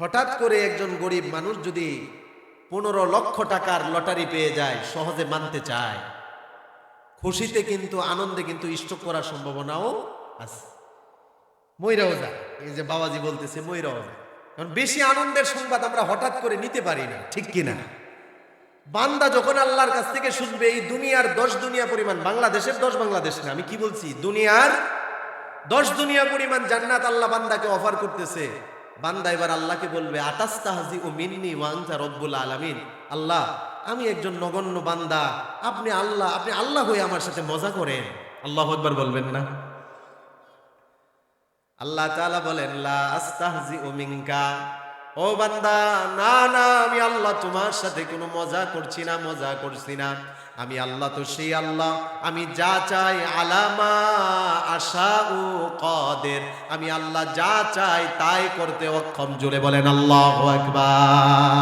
হঠাৎ করে একজন গরিব মানুষ যদি পনেরো লক্ষ টাকার লটারি পেয়ে যায়, সহজে মানতে চায়। খুশিতে কিন্তু, আনন্দে কিন্তু স্টক করার সম্ভাবনাও আছে। ময়রাও যায়। এই যে বাবাজি বলতেছে ময়রাও যায়। কারণ বেশি আনন্দের সংবাদ আমরা হঠাৎ করে নিতে পারি না, ঠিক কিনা? বান্দা যখন আল্লাহর কাছ থেকে শুনবে, এই দুনিয়ার দশ দুনিয়া পরিমাণ, বাংলাদেশের দশ বাংলাদেশ না, আমি কি বলছি? দুনিয়ার দশ দুনিয়া পরিমাণ জান্নাত আল্লাহ বান্দাকে অফার করতেছে। বান্দা এবার আল্লাহকে বলবে আতাস তাহাজি ও মিন্নি ওয়াংতা রব্বুল আলমিন? আল্লাহ, আমি একজন নগণ্য বান্দা। আপনি আল্লাহ আপনি আল্লাহ হয়ে আমার সাথে মজা করেন। আল্লাহ একবার বলবেন না। আল্লাহ তাআলা বলেন, লা আস্তাহজি ও মিনকা। ও বান্দা, না না, আমি আল্লাহ তোমার সাথে কোনো মজা করছি না, মজা করছি না। আমি আল্লাহ তো সেই আল্লাহ। আমি যা চাই আলামা আশা ও কদের। আমি আল্লাহ যা চাই, তাই করতে অক্ষম। জুড়ে বলেন, আল্লাহ একবার